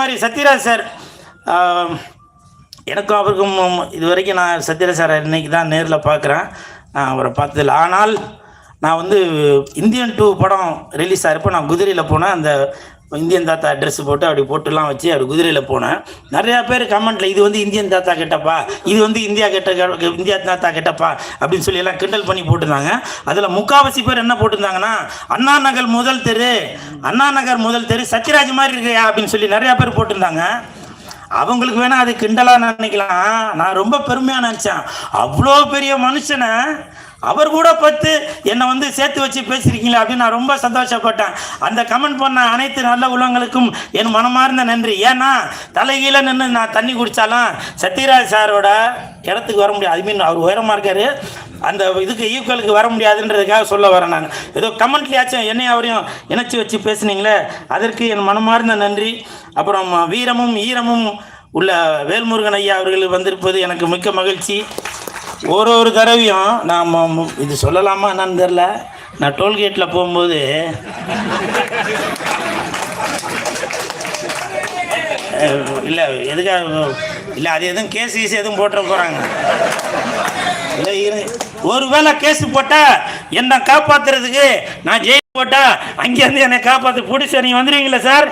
மாதிரி சத்யராஜ் சார் எனக்கும் அவருக்கும் இது வரைக்கும் நான் சத்யராஜ் சார் இன்னைக்கு தான் நேரில் பார்க்குறேன் நான் அவரை பார்த்ததில்ல. ஆனால் நான் வந்து இந்தியன் டூ படம் ரிலீஸ் ஆகிறப்போ நான் குதிரையில் போனேன். அந்த இந்தியன் தாத்தா ட்ரெஸ் போட்டு அப்படி போட்டுலாம் வச்சு அப்படி குதிரையில் போனேன். நிறையா பேர் கமெண்ட்டில் இது வந்து இந்தியன் தாத்தா கெட்டப்பா இது வந்து இந்தியா கெட்ட இந்தியா தாத்தா கெட்டப்பா அப்படின்னு சொல்லி எல்லாம் கிண்டல் பண்ணி போட்டிருந்தாங்க. அதில் முக்காவாசி பேர் என்ன போட்டிருந்தாங்கன்னா அண்ணா நகர் முதல் தெரு அண்ணா நகர் முதல் தெரு சத்யராஜ் மாதிரி இருக்கையா? அப்படின்னு சொல்லி நிறையா பேர் போட்டிருந்தாங்க. அவங்களுக்கு வேணால் அது கிண்டலாக நினைக்கலாம். நான் ரொம்ப பெருமையாக நினச்சேன். அவ்வளோ பெரிய மனுஷனை அவர் கூட பார்த்து என்னை வந்து சேர்த்து வச்சு பேசியிருக்கீங்களே அப்படின்னு நான் ரொம்ப சந்தோஷப்பட்டேன். அந்த கமெண்ட் பண்ண அனைத்து நல்ல உள்ளவங்களுக்கும் என் மனமார்ந்த நன்றி. ஏன்னா தலைகீழ நின்று நான் தண்ணி குடித்தாலும் சத்யராஜ் சாரோட இடத்துக்கு வர முடியாது. ஐ மீன் அவர் உயரமாக இருக்காரு. அந்த இதுக்கு ஈக்குவலுக்கு வர முடியாதுன்றதுக்காக சொல்ல வரேன் நான். ஏதோ கமெண்ட்லையாச்சும் என்னையும் அவரையும் இணைச்சி வச்சு பேசுனீங்களே அதற்கு என் மனமார்ந்த நன்றி. அப்புறம் வீரமும் ஈரமும் உள்ள வேல்முருகன் ஐயா அவர்கள் வந்திருப்பது எனக்கு மிக்க மகிழ்ச்சி. ஒரு ஒரு தடவையும் நான் இது சொல்லலாமா என்னன்னு தெரில நான் டோல்கேட்டில் போகும்போது இல்லை எதுக்காக இல்லை அது எதுவும் கேஸ் கீஸ் எதுவும் போட்டுற போகிறாங்க இல்லை இரு ஒருவேளை கேஸ் போட்டால் என்னை காப்பாத்துறதுக்கு நான் ஜெயில் போட்டால் அங்கேருந்து என்னை காப்பாற்று பிடிச்ச நீங்கள் வந்துடுவீங்களே சார்?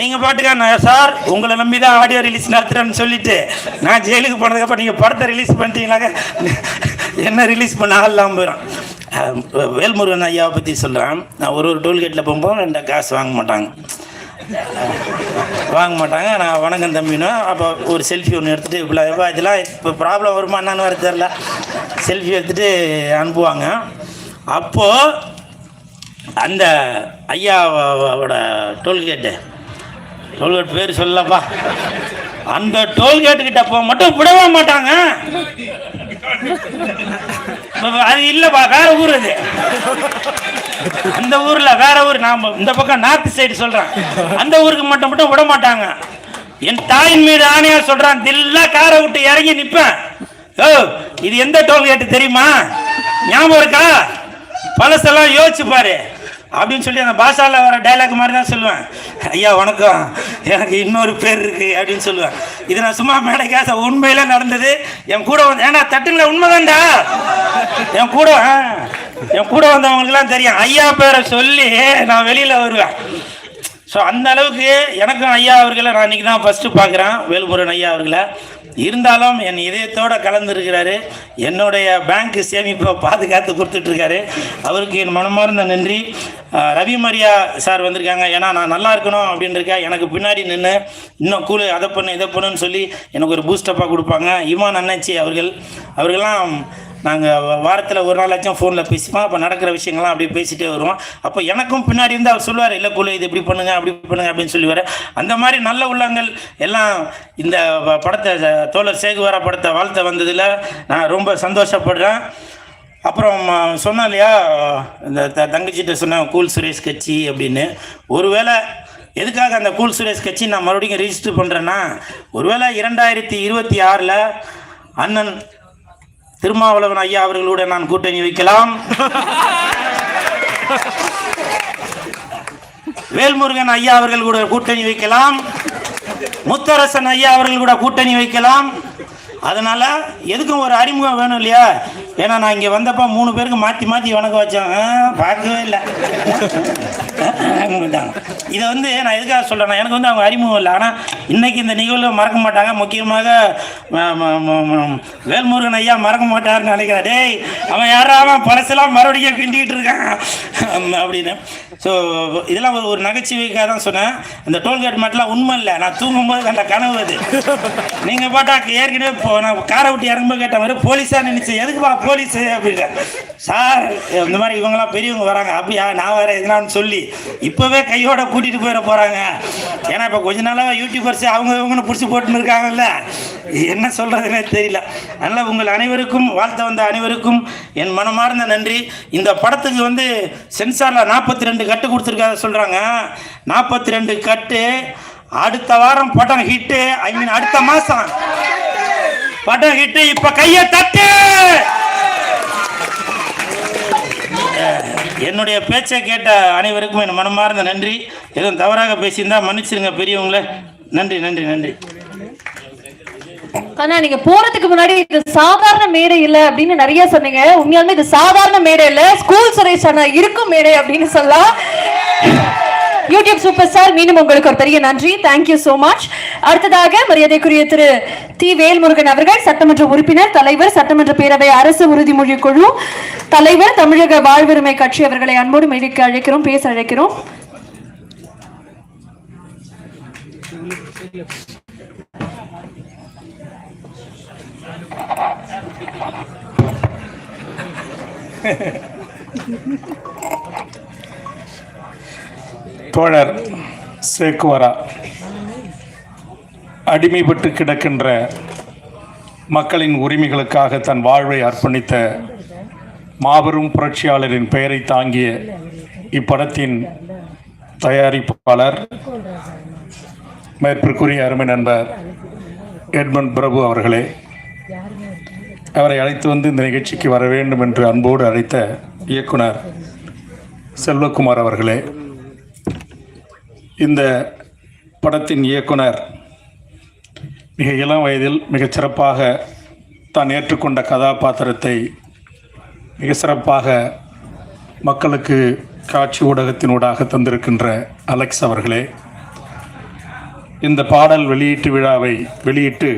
நீங்க பாட்டுக்கா சார். உங்களை நம்பி தான் ஆடியோ ரிலீஸ் நடத்துறேன்னு சொல்லிட்டு நான் ஜெயிலுக்கு போனதுக்கப்புறம் நீங்க படத்தை ரிலீஸ் பண்ணிட்டீங்களாக்க என்ன ரிலீஸ் பண்ண ஆள்லாம் போயிடும். வேல்முருகன் ஐயாவை பற்றி சொல்கிறேன் நான் ஒரு ஒரு டோல்கேட்டில் போகும்போது ரெண்டு காசு வாங்க மாட்டாங்க. வாங்க மாட்டாங்க. நான் வணக்கம் தம்பினா அப்போ ஒரு செல்ஃபி ஒன்று எடுத்துகிட்டு இப்படி எப்பா இதெல்லாம் இப்போ ப்ராப்ளம் வருமா என்னன்னு வர தெரில செல்ஃபி எடுத்துகிட்டு அனுப்புவாங்க. அப்போது அந்த ஐயாவோட டோல்கேட்டு டோல்கேட் பேர் சொல்லப்பா அந்த டோல்கேட்டு கிட்ட போக மட்டும் விடவே மாட்டாங்க. அது இல்லைப்பா வேற ஊர் அது. அந்த ஊர்ல வேற ஊர் நாம இந்த பக்கம் நார்த் சைடு சொல்றேன். அந்த ஊருக்கு மட்டும் மட்டும் விட மாட்டாங்க. என் தாயின் மீது ஆணையா சொல்றான் தில்லா காரை விட்டு இறங்கி நிப்பேன். ஓ இது எந்த டோல்கேட்டு தெரியுமா? ஞாபகம் இருக்கா? பழசெல்லாம் யோசிச்சு பாரு. அப்படின்னு சொல்லி அந்த பாஷாவில் வர டைலாக் மாதிரி தான் சொல்லுவேன். ஐயா வணக்கம். எனக்கு இன்னொரு பேர் இருக்குது அப்படின்னு சொல்லுவேன். இது நான் சும்மா மேடைக்காச உண்மையில நடந்தது. என் கூட வந்து ஏன்னா தட்டுங்கள உண்மைதான்டா? என் கூட என் கூட வந்தவங்களுக்குலாம் தெரியும். ஐயா பேரை சொல்லி நான் வெளியில் வருவேன். ஸோ அந்த அளவுக்கு எனக்கும் ஐயா அவர்களை நான் இன்னைக்கு தான் ஃபஸ்ட்டு பார்க்குறேன். வேல்முருகன் ஐயா அவர்களை. இருந்தாலும் என் இதயத்தோடு கலந்துருக்கிறாரு. என்னுடைய பேங்க் சேமிப்பை பாதுகாத்து கொடுத்துட்ருக்காரு. அவருக்கு என் மனமார்ந்த நன்றி. ரவி மரியா சார் வந்திருக்காங்க. ஏன்னா நான் நல்லா இருக்கணும் அப்படின்றக்கா எனக்கு பின்னாடி நின்று இன்னும் கூலு அதை பண்ணு இதை பண்ணுன்னு சொல்லி எனக்கு ஒரு பூஸ்டப்பாக கொடுப்பாங்க. இமான் அண்ணாச்சி அவர்கள் அவர்கள்லாம் நாங்கள் வாரத்தில் ஒரு நாளாச்சும் ஃபோனில் பேசிப்போம். அப்போ நடக்கிற விஷயங்கள்லாம் அப்படியே பேசிகிட்டே வருவோம். அப்போ எனக்கும் பின்னாடி இருந்து அவர் சொல்லுவார் இல்லை குழு இது இப்படி பண்ணுங்க அப்படி பண்ணுங்க அப்படின்னு சொல்லுவார். அந்த மாதிரி நல்ல உள்ளங்கள் எல்லாம் இந்த படத்தை தோழர் சேகுவாரா படத்தை வாழ்த்த வந்ததில் நான் ரொம்ப சந்தோஷப்படுறேன். அப்புறம் சொன்னேன் இல்லையா இந்த த தங்கச்சிட்ட சொன்னேன் கூல் சுரேஷ் கட்சி அப்படின்னு. ஒருவேளை எதுக்காக அந்த கூல் சுரேஷ் கட்சி நான் மறுபடியும் ரிஜிஸ்டர் பண்ணுறேன்னா ஒருவேளை இரண்டாயிரத்தி இருபத்தி ஆறில் அண்ணன் திருமாவளவன் ஐயா அவர்களோட நான் கூட்டணி வைக்கலாம். வேல்முருகன் ஐயா அவர்கள் கூட கூட்டணி வைக்கலாம். முத்தரசன் ஐயா அவர்கள் கூட கூட்டணி வைக்கலாம். அதனால எதுக்கும் ஒரு அறிமுகம் வேணும் இல்லையா? ஏன்னா நான் இங்கே வந்தப்போ மூணு பேருக்கு மாற்றி மாற்றி வணக்கம் வச்சேன். பார்க்கவே இல்லை. இதை வந்து நான் எதுக்காக சொல்கிறேன்னா எனக்கு வந்து அவங்க அறிமுகம் இல்லை. ஆனால் இன்றைக்கி இந்த நிகழ்வு மறக்க மாட்டாங்க. முக்கியமாக வேல்முருகன் ஐயா மறக்க மாட்டாருன்னு நினைக்கிறேன். டேய் அவன் யாராவது பழசெல்லாம் மறுபடியும் கிண்டிக்கிட்டு இருக்கான். அப்படின்னு. ஸோ இதெல்லாம் ஒரு ஒரு நகைச்சுவைக்காக தான் சொன்னேன். அந்த டோல்கேட் மட்டும்லாம் உண்மை இல்லை. நான் தூங்கும்போது கண்ட கனவு அது. நீங்கள் பாட்டா ஏற்கனவே நான் காரை விட்டு இறங்கும்போது கேட்ட மாதிரி போலீஸாக நினைச்சேன் எதுக்குப்பா போலீஸ் அப்படின்னு சார் இந்த மாதிரி இவங்கெல்லாம் பெரியவங்க வராங்க. அப்படியா? நான் வேற எதுனான்னு சொல்லி இப்போவே கையோட கூட்டிகிட்டு போயிட போகிறாங்க ஏன்னா இப்போ கொஞ்ச நாளாக யூடியூபர்ஸ் அவங்க இவங்கன்னு பிடிச்சி போட்டுன்னு இருக்காங்கல்ல. என்ன சொல்கிறதுனே தெரியல. அதனால் உங்கள் அனைவருக்கும் வாழ்த்த வந்த அனைவருக்கும் என் மனமார்ந்த நன்றி. இந்த படத்துக்கு வந்து சென்சாரில் நாற்பத்தி ரெண்டு கட்டு கொடுத்துருக்காத சொல்கிறாங்க நாற்பத்தி ரெண்டு கட்டு அடுத்த வாரம் படம் ஹிட்டு ஐ மீன் அடுத்த மாதம் படம் ஹிட்டு இப்போ கையை தட்டு! என்னுடைய பேச்சை கேட்ட அனைவருக்கும் என் மனமார்ந்த நன்றி. எதுவும் தவறாக பேசியிருந்தா மன்னிச்சிருங்க பெரியவங்கள. நன்றி நன்றி நன்றி. ஆனா நீங்க போறதுக்கு முன்னாடி இது சாதாரண மேடை இல்ல அப்படின்னு நிறைய சொன்னீங்க. உண்மையாலுமே இது சாதாரண மேடை இல்ல. ஸ்கூல் சுரேஷ் அண்ணா இருக்கும் மேடை அப்படின்னு சொல்லலாம். யூடியூப் சூப்பர் ஸ்டார் மீண்டும் உங்களுக்கு ஒரு பெரிய நன்றி. தேங்க்யூ சோ மச் அடுத்ததாக மரியாதைக்குரிய திரு தி வேல்முருகன் அவர்கள் சட்டமன்ற உறுப்பினர் தலைவர் சட்டமன்ற பேரவை அரசு உறுதிமொழி குழு தலைவர் தமிழக வாழ்வுரிமை கட்சி அவர்களை அன்போடு மேடைக்கு அழைக்கிறோம் பேச அழைக்கிறோம். தோழர் சேக்குவரா அடிமைப்பட்டு கிடக்கின்ற மக்களின் உரிமைகளுக்காக தன் வாழ்வை அர்ப்பணித்த மாபெரும் புரட்சியாளரின் பெயரை தாங்கிய இப்படத்தின் தயாரிப்பாளர் மேற்பிற்குரிய அருமை நண்பர் எட்மண்ட் பிரபு அவர்களே அவரை அழைத்து வந்து இந்த நிகழ்ச்சிக்கு வர வேண்டும் என்று அன்போடு அழைத்த இயக்குனர் செல்வகுமார் அவர்களே இந்த படத்தின் இயக்குனர் மிக இளம் வயதில் மிகச் சிறப்பாக தான் ஏற்றுக்கொண்ட கதாபாத்திரத்தை மிக சிறப்பாக மக்களுக்கு காட்சி ஊடகத்தினூடாக தந்திருக்கின்ற அலெக்ஸ் அவர்களே இந்த பாடல் வெளியீட்டு விழாவை வெளியிட்டு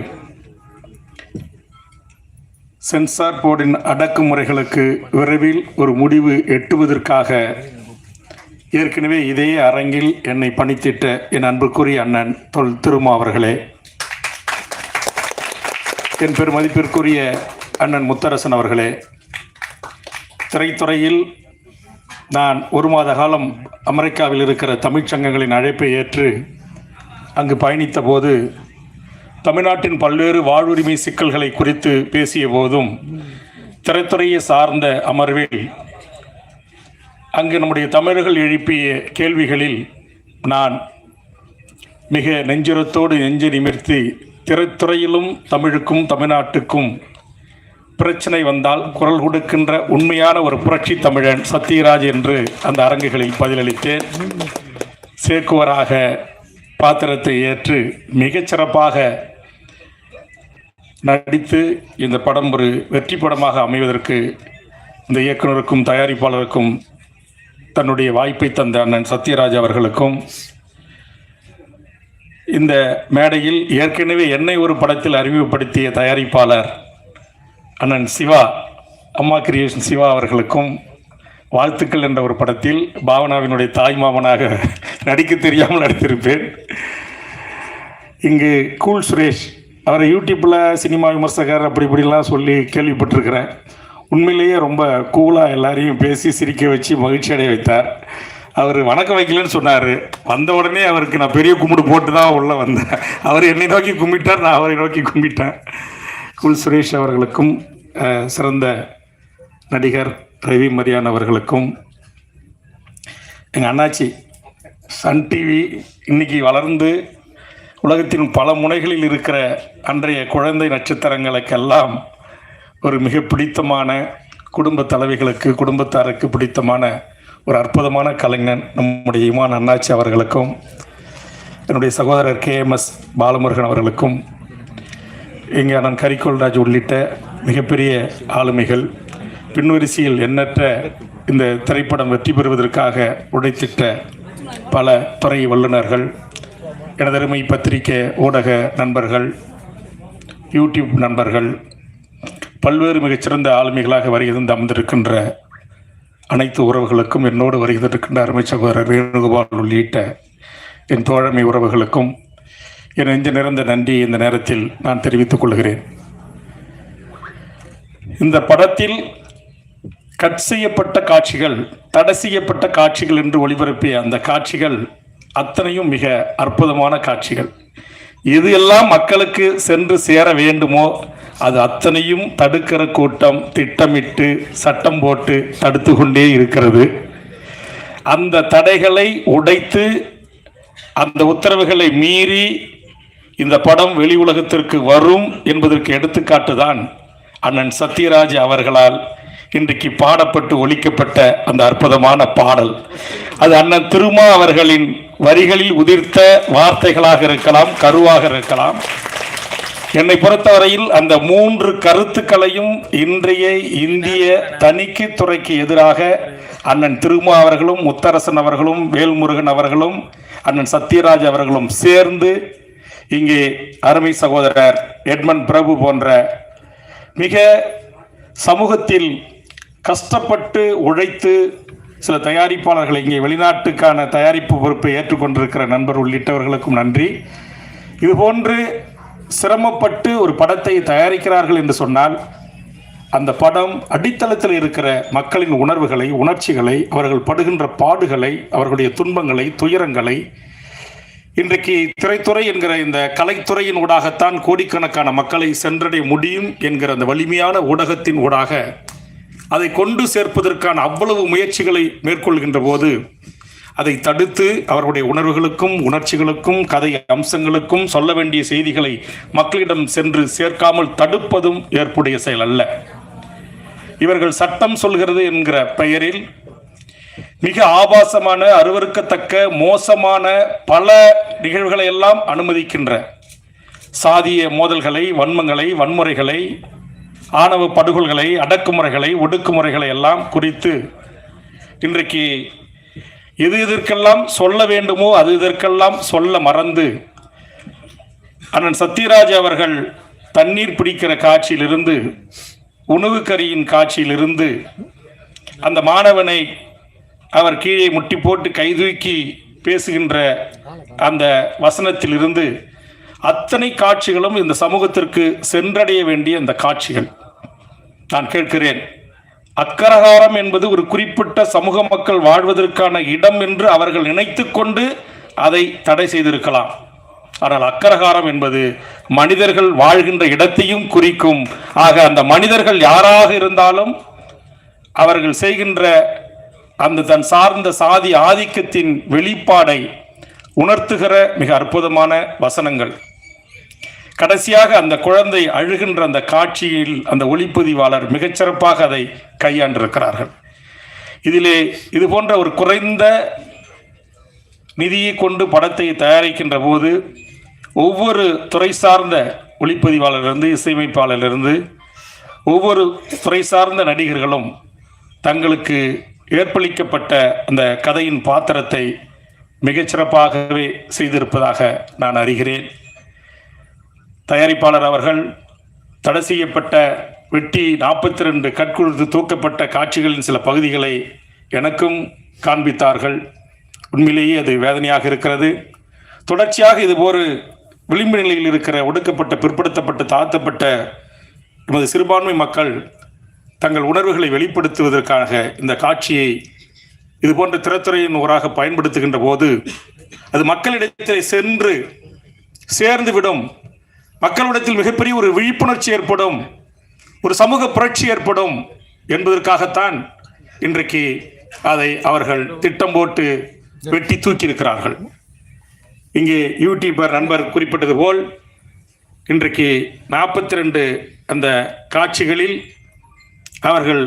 சென்சார் போர்டின் அடக்குமுறைகளுக்கு விரைவில் ஒரு முடிவு எட்டுவதற்காக ஏற்கனவே இதே அரங்கில் என்னை பணித்திட்ட என் அன்புக்குரிய அண்ணன் தொல் திருமா அவர்களே. என் பெருமதிப்பிற்குரிய அண்ணன் முத்தரசன் அவர்களே. திரைத்துறையில் நான் ஒரு மாத காலம் அமெரிக்காவில் இருக்கிற தமிழ்ச் சங்கங்களின் அழைப்பை ஏற்று அங்கு பயணித்த போது தமிழ்நாட்டின் பல்வேறு வாழ்வுரிமை சிக்கல்களை குறித்து பேசிய போதும் திரைத்துறையை சார்ந்த அமர்வில் அங்கு நம்முடைய தமிழர்கள் எழுப்பிய கேள்விகளில் நான் மிக நெஞ்சுரத்தோடு நெஞ்சு நிமிர்த்தி திரைத்துறையிலும் தமிழுக்கும் தமிழ்நாட்டுக்கும் பிரச்சனை வந்தால் குரல் கொடுக்கின்ற உண்மையான ஒரு புரட்சி தமிழன் சத்யராஜ் என்று அந்த அரங்குகளில் பதிலளித்தேன். சேக்குவராக பாத்திரத்தை ஏற்று மிகச்சிறப்பாக நடித்து இந்த படம் ஒரு வெற்றி படமாக அமைவதற்கு இந்த இயக்குனருக்கும் தயாரிப்பாளருக்கும் தன்னுடைய வாய்ப்பை தந்த அண்ணன் சத்யராஜ் அவர்களுக்கும் இந்த மேடையில் ஏற்கனவே என்னை ஒரு படத்தில் அறிமுகப்படுத்திய தயாரிப்பாளர் அண்ணன் சிவா அம்மா கிரியேஷன் சிவா அவர்களுக்கும் வாழ்த்துக்கள் என்ற ஒரு படத்தில் பாவனாவினுடைய தாய் மாமனாக நடிக்க தெரியாமல் நடித்திருப்பேன். இங்கு கூல் சுரேஷ் அவரை யூடியூப்பில் சினிமா விமர்சகர் அப்படி இப்படிலாம் சொல்லி கேள்விப்பட்டிருக்கிறேன். உண்மையிலேயே ரொம்ப கூலாக எல்லாரையும் பேசி சிரிக்க வச்சு மகிழ்ச்சி அடைய வைத்தார். அவர் வணக்கம் வைக்கலன்னு சொன்னார். வந்த உடனே அவருக்கு நான் பெரிய கும்பிடு போட்டு தான் உள்ளே வந்தேன். அவர் என்னை நோக்கி கும்பிட்டார் நான் அவரை நோக்கி கும்பிட்டேன். குல் சுரேஷ் அவர்களுக்கும் சிறந்த நடிகர் ரவி மரியான் அவர்களுக்கும் எங்கள் அண்ணாச்சி சன் டிவி இன்றைக்கி வளர்ந்து உலகத்தின் பல முனைகளில் இருக்கிற அன்றைய குழந்தை நட்சத்திரங்களுக்கெல்லாம் ஒரு மிக பிடித்தமான குடும்ப தலைவிகளுக்கு குடும்பத்தாருக்கு பிடித்தமான ஒரு அற்புதமான கலைஞன் நம்முடைய இமான் அண்ணாச்சி அவர்களுக்கும் என்னுடைய சகோதரர் கேஎம்எஸ் பாலமுருகன் அவர்களுக்கும் இங்கே நான் கரிகோல்ராஜ் உள்ளிட்ட மிகப்பெரிய ஆளுமைகள் பின்வரிசையில் எண்ணற்ற இந்த திரைப்படம் வெற்றி பெறுவதற்காக உழைத்திட்ட பல துறை வல்லுநர்கள் எனதருமை பத்திரிகை ஊடக நண்பர்கள் யூடியூப் நண்பர்கள் பல்வேறு மிகச்சிறந்த ஆளுமைகளாக வருகிறது அமர்ந்திருக்கின்ற அனைத்து உறவுகளுக்கும் என்னோடு வருகின்றிருக்கின்ற அருமை சகோதரர் வேணுகோபால் உள்ளிட்ட என் தோழமை உறவுகளுக்கும் என் நெஞ்ச நிறைந்த நன்றி இந்த நேரத்தில் நான் தெரிவித்துக் கொள்கிறேன். இந்த படத்தில் கட் செய்யப்பட்ட காட்சிகள் தடை செய்யப்பட்ட காட்சிகள் என்று ஒளிபரப்பிய அந்த காட்சிகள் அத்தனையும் மிக அற்புதமான காட்சிகள். எது எல்லாம் மக்களுக்கு சென்று சேர வேண்டுமோ அது அத்தனையும் தடுக்கிற கூட்டம் திட்டமிட்டு சட்டம் போட்டு தடுத்து கொண்டே இருக்கிறது. அந்த தடைகளை உடைத்து அந்த உத்தரவுகளை மீறி இந்த படம் வெளி உலகத்திற்கு வரும் என்பதற்கு எடுத்துக்காட்டு தான் அண்ணன் சத்யராஜ் அவர்களால் இன்றைக்கு பாடப்பட்டு ஒழிக்கப்பட்ட அந்த அற்புதமான பாடல். அது அண்ணன் திருமா அவர்களின் வரிகளில் உதிர்த்த வார்த்தைகளாக இருக்கலாம் கருவாக இருக்கலாம். என்னை பொறுத்தவரையில் அந்த மூன்று கருத்துக்களையும் இன்றைய இந்திய தணிக்கை துறைக்கு எதிராக அண்ணன் திருமா அவர்களும் முத்தரசன் அவர்களும் வேல்முருகன் அவர்களும் அண்ணன் சத்யராஜ் அவர்களும் சேர்ந்து இங்கே அருமை சகோதரர் எட்மன் பிரபு போன்ற மிக சமூகத்தில் கஷ்டப்பட்டு உழைத்து சில தயாரிப்பாளர்களை இங்கே வெளிநாட்டுக்கான தயாரிப்பு பொறுப்பை ஏற்றுக்கொண்டிருக்கிற நண்பர் உள்ளிட்டவர்களுக்கும் நன்றி. இதுபோன்று சிரமப்பட்டு ஒரு படத்தை தயாரிக்கிறார்கள் என்று சொன்னால் அந்த படம் அடித்தளத்தில் இருக்கிற மக்களின் உணர்வுகளை உணர்ச்சிகளை அவர்கள் படுகின்ற பாடுகளை அவர்களுடைய துன்பங்களை துயரங்களை இன்றைக்கு திரைத்துறை என்கிற இந்த கலைத்துறையின் ஊடாகத்தான் கோடிக்கணக்கான மக்களை சென்றடைய முடியும் என்கிற அந்த வலிமையான ஊடகத்தின் ஊடாக அதை கொண்டு சேர்ப்பதற்கான அவ்வளவு முயற்சிகளை மேற்கொள்கின்ற போது அதை தடுத்து அவர்களுடைய உணர்வுகளுக்கும் உணர்ச்சிகளுக்கும் கதை அம்சங்களுக்கும் சொல்ல வேண்டிய செய்திகளை மக்களிடம் சென்று சேர்க்காமல் தடுப்பதும் ஏற்புடைய செயல் அல்ல. இவர்கள் சட்டம் சொல்கிறது என்கிற பெயரில் மிக ஆபாசமான அருவருக்கத்தக்க மோசமான பல நிகழ்வுகளை எல்லாம் அனுமதிக்கின்ற சாதிய மோதல்களை வன்மங்களை வன்முறைகளை ஆணவ படுகொல்களை அடக்குமுறைகளை ஒடுக்குமுறைகளை எல்லாம் குறித்து இன்றைக்கு எது எதற்கெல்லாம் சொல்ல வேண்டுமோ அது இதற்கெல்லாம் சொல்ல மறந்து. அண்ணன் சத்யராஜ் அவர்கள் தண்ணீர் பிடிக்கிற காட்சியிலிருந்து உணவு கரியின் காட்சியிலிருந்து அந்த மாணவனை அவர் கீழே முட்டி போட்டு கைதூக்கி பேசுகின்ற அந்த வசனத்திலிருந்து அத்தனை காட்சிகளும் இந்த சமூகத்திற்கு சென்றடைய வேண்டிய அந்த காட்சிகள். நான் கேட்கிறேன். அக்கரகாரம் என்பது ஒரு குறிப்பிட்ட சமூக மக்கள் வாழ்வதற்கான இடம் என்று அவர்கள் நினைத்து கொண்டு அதை தடை செய்திருக்கலாம். ஆனால் அக்கரகாரம் என்பது மனிதர்கள் வாழ்கின்ற இடத்தையும் குறிக்கும். ஆக அந்த மனிதர்கள் யாராக இருந்தாலும் அவர்கள் செய்கின்ற அந்த தன் சார்ந்த சாதி ஆதிக்கத்தின் வெளிப்பாடை உணர்த்துகிற மிக அற்புதமான வசனங்கள். கடைசியாக அந்த குழந்தை அழுகின்ற அந்த காட்சியில் அந்த ஒளிப்பதிவாளர் மிகச்சிறப்பாக அதை கையாண்டிருக்கிறார்கள். இதிலே இது போன்ற ஒரு குறைந்த நிதியை கொண்டு படத்தை தயாரிக்கின்ற போது ஒவ்வொரு துறை சார்ந்த ஒளிப்பதிவாளரிலிருந்து இசையமைப்பாளரிலிருந்து ஒவ்வொரு துறை சார்ந்த நடிகர்களும் தங்களுக்கு ஏற்பளிக்கப்பட்ட அந்த கதையின் பாத்திரத்தை மிகச்சிறப்பாகவே செய்திருப்பதாக நான் அறிகிறேன். தயாரிப்பாளர் அவர்கள் தடை செய்யப்பட்ட வெட்டி நாற்பத்தி ரெண்டு கற்குழுத்து தூக்கப்பட்ட காட்சிகளின் சில பகுதிகளை எனக்கும் காண்பித்தார்கள். உண்மையிலேயே அது வேதனையாக இருக்கிறது. தொடர்ச்சியாக இது ஒரு விளிம்பு நிலையில் இருக்கிற ஒடுக்கப்பட்ட பிற்படுத்தப்பட்ட தாழ்த்தப்பட்ட நமது சிறுபான்மை மக்கள் தங்கள் உணர்வுகளை வெளிப்படுத்துவதற்காக இந்த காட்சியை இது போன்ற திரைத்துறையின் ஊராக பயன்படுத்துகின்ற போது அது மக்களிடத்தில் சென்று சேர்ந்துவிடும் மக்களிடத்தில் மிகப்பெரிய ஒரு விழிப்புணர்ச்சி ஏற்படும் ஒரு சமூக புரட்சி ஏற்படும் என்பதற்காகத்தான் இன்றைக்கு அதை அவர்கள் திட்டம் போட்டு வெட்டி தூக்கியிருக்கிறார்கள். இங்கே யூடியூபர் நண்பர் குறிப்பிட்டது போல் இன்றைக்கு நாற்பத்தி ரெண்டு அந்த காட்சிகளில் அவர்கள்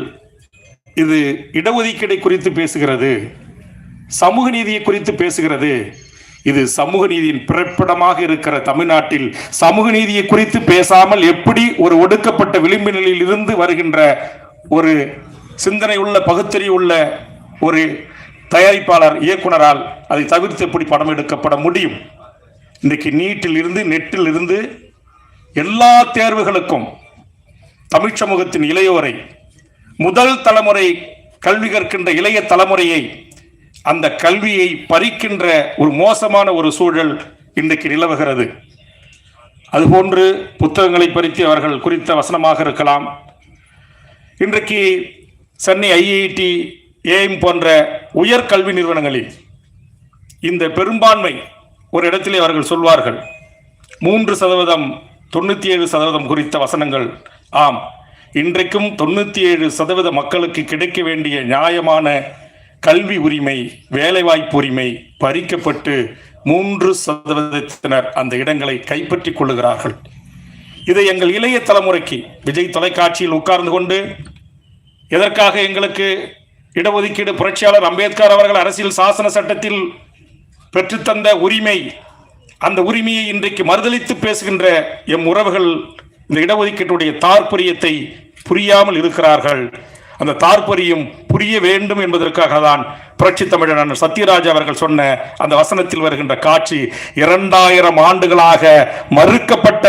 இது இடஒதுக்கீடை குறித்து பேசுகிறது சமூக நீதியை குறித்து பேசுகிறது இது சமூக நீதியின் பிறப்பிடமாக இருக்கிற தமிழ்நாட்டில் சமூக நீதியை குறித்து பேசாமல் எப்படி ஒரு ஒடுக்கப்பட்ட விளிம்பு நிலையில் இருந்து வருகின்ற ஒரு சிந்தனை உள்ள பகுத்தறி உள்ள ஒரு தயாரிப்பாளர் இயக்குனரால் அதை தவிர்த்து எப்படி படம் எடுக்கப்பட முடியும்? இன்றைக்கு நீட்டில் இருந்து நெட்டில் இருந்து எல்லா தேர்வுகளுக்கும் தமிழ் சமூகத்தின் இளையோரை முதல் தலைமுறை கல்வி கற்கின்ற இளைய தலைமுறையை அந்த கல்வியை பறிக்கின்ற ஒரு மோசமான ஒரு சூழல் இன்றைக்கு நிலவுகிறது. அதுபோன்று புத்தகங்களை பறித்து அவர்கள் குறித்த வசனமாக இருக்கலாம். இன்றைக்கு சென்னை ஐஐடி ஏஎம் போன்ற உயர் கல்வி நிறுவனங்களில் இந்த பெரும்பான்மை ஒரு இடத்திலே அவர்கள் சொல்வார்கள். மூன்று சதவீதம் தொண்ணூற்றி ஏழு சதவீதம் குறித்த வசனங்கள் ஆம். இன்றைக்கும் தொண்ணூற்றி ஏழு சதவீத மக்களுக்கு கிடைக்க வேண்டிய நியாயமான கல்வி உரிமை வேலைவாய்ப்பு உரிமை பறிக்கப்பட்டு மூன்று சதவீதத்தினர் அந்த இடங்களை கைப்பற்றிக் கொள்ளுகிறார்கள். இதை எங்கள் இளைய தலைமுறைக்கு விஜய் தொலைக்காட்சியில் உட்கார்ந்து கொண்டு எதற்காக எங்களுக்கு இடஒதுக்கீடு புரட்சியாளர் அம்பேத்கர் அவர்கள் அரசியல் சாசன சட்டத்தில் பெற்றுத்தந்த உரிமை அந்த உரிமையை இன்றைக்கு மறுதளித்து பேசுகின்ற எம் உறவுகள் இந்த இடஒதுக்கீட்டுடைய தாற்பரியத்தை புரியாமல் இருக்கிறார்கள். அந்த தாற்பரியும் புரிய வேண்டும் என்பதற்காக தான் புரட்சி தமிழர் சத்யராஜ் அவர்கள் சொன்ன அந்த வசனத்தில் வருகின்ற காட்சி இரண்டாயிரம் ஆண்டுகளாக மறுக்கப்பட்ட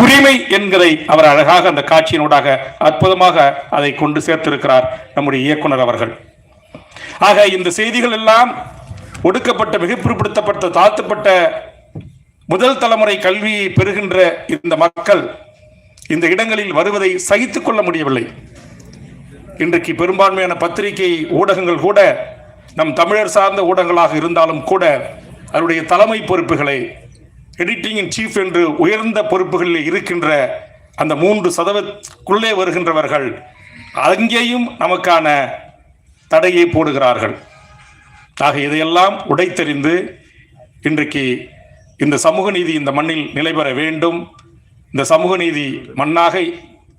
உரிமை என்கிறதை அவர் அழகாக அந்த காட்சியினூடாக அற்புதமாக அதை கொண்டு சேர்த்திருக்கிறார் நம்முடைய இயக்குனர் அவர்கள். ஆக இந்த செய்திகள் எல்லாம் ஒடுக்கப்பட்ட மிகப்பிற்படுத்தப்பட்ட தாழ்த்தப்பட்ட முதல் தலைமுறை கல்வியை பெறுகின்ற இந்த மக்கள் இந்த இடங்களில் வருவதை சகித்துக் கொள்ள முடியவில்லை. இன்றைக்கு பெரும்பான்மையான பத்திரிகை ஊடகங்கள் கூட நம் தமிழர் சார்ந்த ஊடகங்களாக இருந்தாலும் கூட அதனுடைய தலைமை பொறுப்புகளை எடிட்டிங் இன் சீஃப் என்று உயர்ந்த பொறுப்புகளில் இருக்கின்ற அந்த மூன்று சதவத்துக்குள்ளே வருகின்றவர்கள் அங்கேயும் நமக்கான தடையை போடுகிறார்கள். ஆக இதையெல்லாம் உடைத்தெறிந்து இன்றைக்கு இந்த சமூக நீதி இந்த மண்ணில் நிலைபெற வேண்டும். இந்த சமூக நீதி மண்ணாக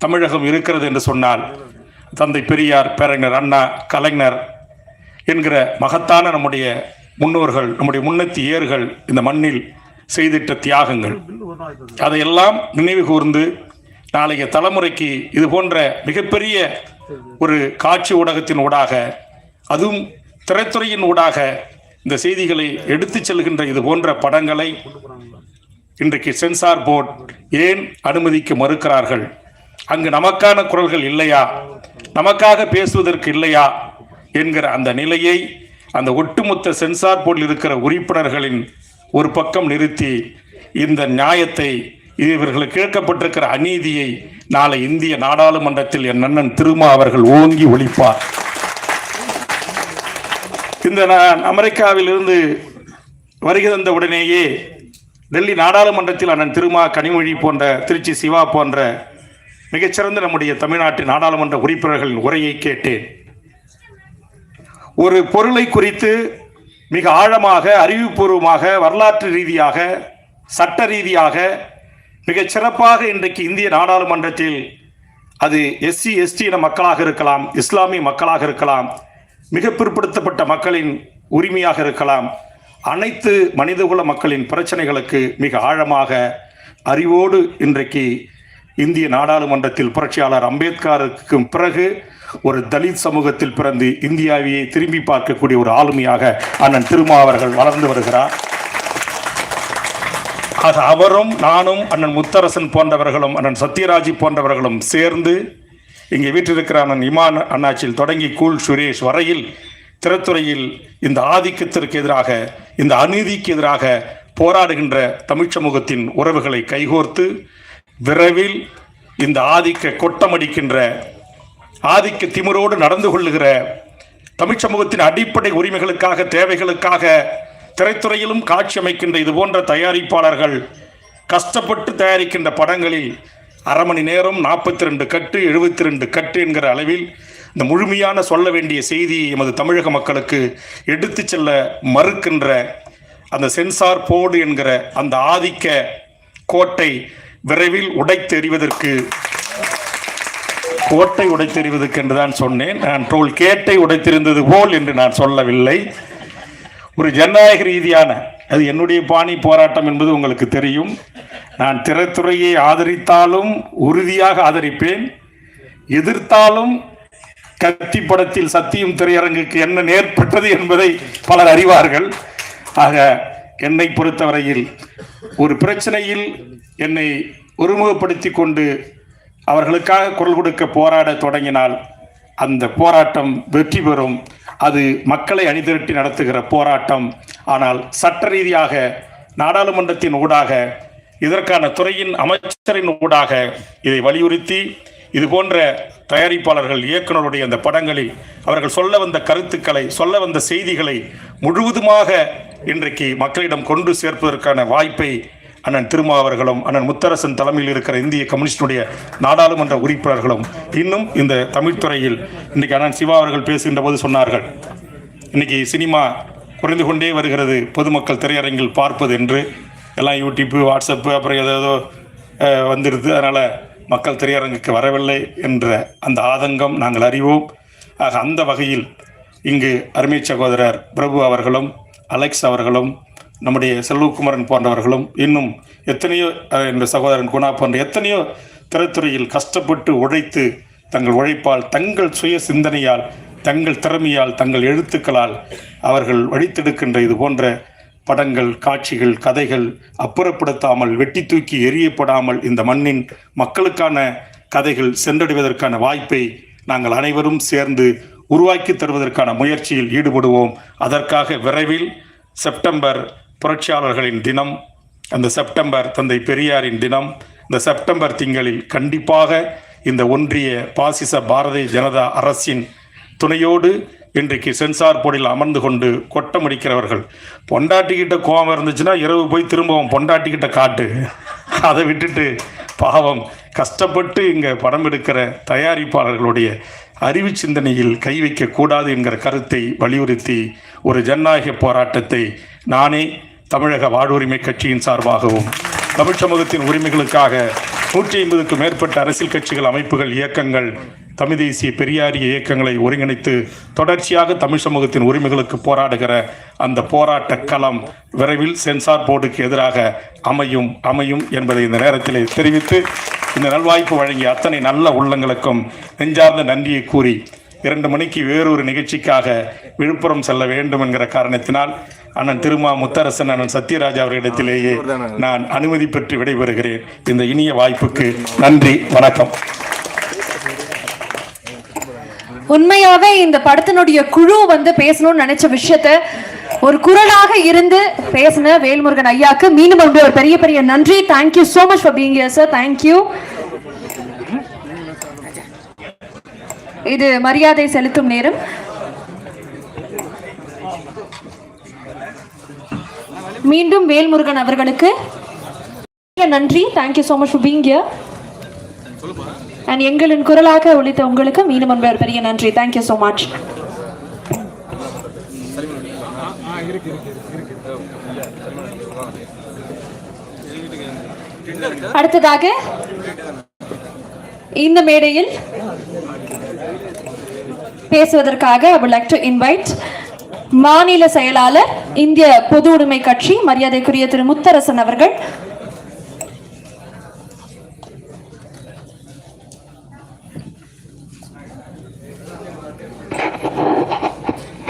தமிழகம் இருக்கிறது என்று சொன்னால் தந்தை பெரியார் பேரறிஞர் அண்ணா கலைஞர் என்கிற மகத்தான நம்முடைய முன்னோர்கள் நம்முடைய முன்னத்தி ஏர்கள் இந்த மண்ணில் செய்திட்ட தியாகங்கள். அதையெல்லாம் நினைவு கூர்ந்து நாளைய தலைமுறைக்கு இது போன்ற மிகப்பெரிய ஒரு காட்சி ஊடகத்தின் ஊடாக அதுவும் திரைத்துறையின் ஊடாக இந்த செய்திகளை எடுத்துச் செல்கின்ற இது போன்ற படங்களை இன்றைக்கு சென்சார் போர்ட் ஏன் அனுமதிக்க மறுக்கிறார்கள்? அங்கு நமக்கான குரல்கள் இல்லையா? நமக்காக பேசுவதற்கு இல்லையா? என்கிற அந்த நிலையை அந்த ஒட்டுமொத்த சென்சார் போர்டில் இருக்கிற உறுப்பினர்களின் ஒரு பக்கம் நிறுத்தி இந்த நியாயத்தை இவர்களுக்கு கேட்கப்பட்டிருக்கிற அநீதியை நாளை இந்திய நாடாளுமன்றத்தில் என் அண்ணன் திருமா அவர்கள் ஓங்கி ஒழிப்பார். இந்த நான் அமெரிக்காவில் வருகை தந்த உடனேயே டெல்லி நாடாளுமன்றத்தில் அண்ணன் திருமா கனிமொழி போன்ற திருச்சி சிவா போன்ற மிகச்சிறந்த நம்முடைய தமிழ்நாட்டு நாடாளுமன்ற உறுப்பினர்களின் உரையை கேட்டேன். ஒரு பொருளை குறித்து மிக ஆழமாக அறிவுபூர்வமாக வரலாற்று ரீதியாக சட்ட ரீதியாக மிகச் சிறப்பாக இன்றைக்கு இந்திய நாடாளுமன்றத்தில் அது எஸ்சி எஸ்டி என மக்களாக இருக்கலாம் இஸ்லாமிய மக்களாக இருக்கலாம் மிக பிற்படுத்தப்பட்ட மக்களின் உரிமையாக இருக்கலாம் அனைத்து மனிதகுல மக்களின் பிரச்சனைகளுக்கு மிக ஆழமாக அறிவோடு இன்றைக்கு இந்திய நாடாளுமன்றத்தில் புரட்சியாளர் அம்பேத்கருக்கும் பிறகு ஒரு தலித் சமூகத்தில் பிறந்து இந்தியாவையே திரும்பி பார்க்கக்கூடிய ஒரு ஆளுமையாக அண்ணன் திருமா அவர்கள் வளர்ந்து வருகிறார். அது அவரும் நானும் அண்ணன் முத்தரசன் போன்றவர்களும் அண்ணன் சத்யராஜி போன்றவர்களும் சேர்ந்து இங்கே வீட்டிருக்கிற அண்ணன் இமான் அண்ணாச்சியில் தொடங்கி கூல் சுரேஷ் வரையில் திறத்துறையில் இந்த ஆதிக்கத்திற்கு எதிராக இந்த அநீதிக்கு எதிராக போராடுகின்ற தமிழ்ச்சமூகத்தின் உறவுகளை கைகோர்த்து விரைவில் இந்த ஆதிக்க கொட்டமடிக்கின்ற ஆதிக்க திமிரோடு நடந்து கொள்ளுகிற தமிழ் சமூகத்தின் அடிப்படை உரிமைகளுக்காக தேவைகளுக்காக திரைத்துறையிலும் காட்சி அமைக்கின்ற இது போன்ற தயாரிப்பாளர்கள் கஷ்டப்பட்டு தயாரிக்கின்ற படங்களில் அரை மணி நேரம் நாற்பத்தி ரெண்டு கட்டு எழுபத்தி ரெண்டு கட்டு என்கிற அளவில் இந்த முழுமையான சொல்ல வேண்டிய செய்தியை எமது தமிழக மக்களுக்கு எடுத்து செல்ல மறுக்கின்ற அந்த சென்சார் போர்டு என்கிற அந்த ஆதிக்க கோட்டை விரைவில் உடைத்தெறிவதற்கு கோட்டை உடைத்தெறிவதற்கு என்று தான் சொன்னேன். நான் டோல் கேட்டை உடைத்திருந்தது போல் என்று நான் சொல்லவில்லை. ஒரு ஜனநாயக ரீதியான அது என்னுடைய பாணி போராட்டம் என்பது உங்களுக்கு தெரியும். நான் திரைத்துறையை ஆதரித்தாலும் உறுதியாக ஆதரிப்பேன். எதிர்த்தாலும் கத்தி படத்தில் சத்தியம் திரையரங்குக்கு என்ன நேர்பட்டது என்பதை பலர் அறிவார்கள். ஆக என்னை பொறுத்தவரையில் ஒரு பிரச்சனையில் என்னை ஒருமுகப்படுத்தி கொண்டு அவர்களுக்காக குரல் கொடுக்க போராட தொடங்கினால் அந்த போராட்டம் வெற்றி பெறும். அது மக்களை அணிதிரட்டி நடத்துகிற போராட்டம். ஆனால் சட்ட ரீதியாக நாடாளுமன்றத்தின் ஊடாக இதற்கான துறையின் அமைச்சரின் ஊடாக இதை வலியுறுத்தி இது போன்ற தயாரிப்பாளர்கள் இயக்குனருடைய அந்த படங்களில் அவர்கள் சொல்ல வந்த கருத்துக்களை சொல்ல வந்த செய்திகளை முழுவதுமாக இன்றைக்கு மக்களிடம் கொண்டு சேர்ப்பதற்கான வாய்ப்பை அண்ணன் திருமா அவர்களும் அண்ணன் முத்தரசன் தலைமையில் இருக்கிற இந்திய கம்யூனிஸ்டுடைய நாடாளுமன்ற உறுப்பினர்களும் இன்னும் இந்த தமிழ்துறையில் இன்றைக்கு அண்ணன் சிவா அவர்கள் பேசுகின்ற போது சொன்னார்கள் இன்றைக்கி சினிமா குறைந்து கொண்டே வருகிறது. பொதுமக்கள் திரையரங்கில் பார்ப்பது என்று. எல்லாம் யூடியூப்பு வாட்ஸ்அப்பு அப்புறம் ஏதோ வந்துடுது அதனால் மக்கள் திரையரங்குக்கு வரவில்லை என்ற அந்த ஆதங்கம் நாங்கள் அறிவோம். ஆக அந்த வகையில் இங்கு அருமை சகோதரர் பிரபு அவர்களும் அலெக்ஸ் அவர்களும் நம்முடைய செல்வகுமரன் போன்றவர்களும் இன்னும் எத்தனையோ இந்த சகோதரன் குணா போன்ற எத்தனையோ திரைத்துறையில் கஷ்டப்பட்டு உழைத்து தங்கள் உழைப்பால் தங்கள் சுய சிந்தனையால் தங்கள் திறமையால் தங்கள் எழுத்துக்களால் அவர்கள் வழித்தெடுக்கின்ற இது போன்ற படங்கள் காட்சிகள் கதைகள் அப்புறப்படுத்தாமல் வெட்டி தூக்கி எரியப்படாமல் இந்த மண்ணின் மக்களுக்கான கதைகள் சென்றடைவதற்கான வாய்ப்பை நாங்கள் அனைவரும் சேர்ந்து உருவாக்கி தருவதற்கான முயற்சியில் ஈடுபடுவோம். அதற்காக விரைவில் செப்டம்பர் புரட்சியாளர்களின் தினம் அந்த செப்டம்பர் தந்தை பெரியாரின் தினம் இந்த செப்டம்பர் திங்களில் கண்டிப்பாக இந்த ஒன்றிய பாசிச பாரதிய ஜனதா அரசின் துணையோடு இன்றைக்கு சென்சார் போர்டில் அமர்ந்து கொண்டு கொட்டமடிக்கிறவர்கள் பொண்டாட்டிக்கிட்ட கோபம் இருந்துச்சுன்னா இரவு போய் திரும்பவும் பொண்டாட்டிக்கிட்ட காட்டு. அதை விட்டுட்டு பாவம் கஷ்டப்பட்டு இங்கே படம் எடுக்கிற தயாரிப்பாளர்களுடைய அறிவு சிந்தனையில் கை வைக்கக்கூடாது என்கிற கருத்தை வலியுறுத்தி ஒரு ஜனநாயக போராட்டத்தை நானே தமிழக வாழ்வுரிமை கட்சியின் சார்பாகவும் தமிழ் சமூகத்தின் உரிமைகளுக்காக நூற்றி ஐம்பதுக்கும் மேற்பட்ட அரசியல் கட்சிகள் அமைப்புகள் இயக்கங்கள் தமிழ் தேசிய பெரியாரிய இயக்கங்களை ஒருங்கிணைத்து தொடர்ச்சியாக தமிழ் சமூகத்தின் உரிமைகளுக்கு போராடுகிற அந்த போராட்ட களம் விரைவில் சென்சார் போர்டுக்கு எதிராக அமையும் அமையும் என்பதை இந்த நேரத்தில் தெரிவித்து இந்த நல்வாய்ப்பு வழங்கிய அத்தனை நல்ல உள்ளங்களுக்கும் நெஞ்சார்ந்த நன்றியை கூறி இரண்டு மணிக்கு வேறொரு நிகழ்ச்சிக்காக விழுப்புரம் செல்ல வேண்டும் என்கிற காரணத்தினால் அண்ணன் திருமா முத்தரசன் அண்ணன் சத்யராஜ் அவர்களிடத்திலேயே நான் அனுமதி பெற்று விடைபெறுகிறேன். இந்த இனிய வாய்ப்புக்கு நன்றி வணக்கம். உண்மையாவே இந்த படத்தினுடைய குழு வந்து பேசணும்னு நினைச்ச விஷயத்த ஒரு குரலாக இருந்து பேசின வேல்முருகன் ஐயாக்கு மீண்டும் வந்து ஒரு பெரிய பெரிய நன்றி. Thank you so much for being here sir thank you இது மரியாதை செலுத்தும் நேரம். மீண்டும் வேல்முருகன் அவர்களுக்கு நன்றி. Thank you so much for being and எங்களின் குரலாக ஒழித்த உங்களுக்கு மீண்டும் ஒன்று பெரிய நன்றி. தேங்க்யூ ஸோ மச் அடுத்ததாக இந்த மேடையில் பேசுவதற்காக ஐ would like to மாநில செயலாளர் இந்திய பொது உடைமை கட்சி மரியாதைக்குரிய திரு முத்தரசன் அவர்கள்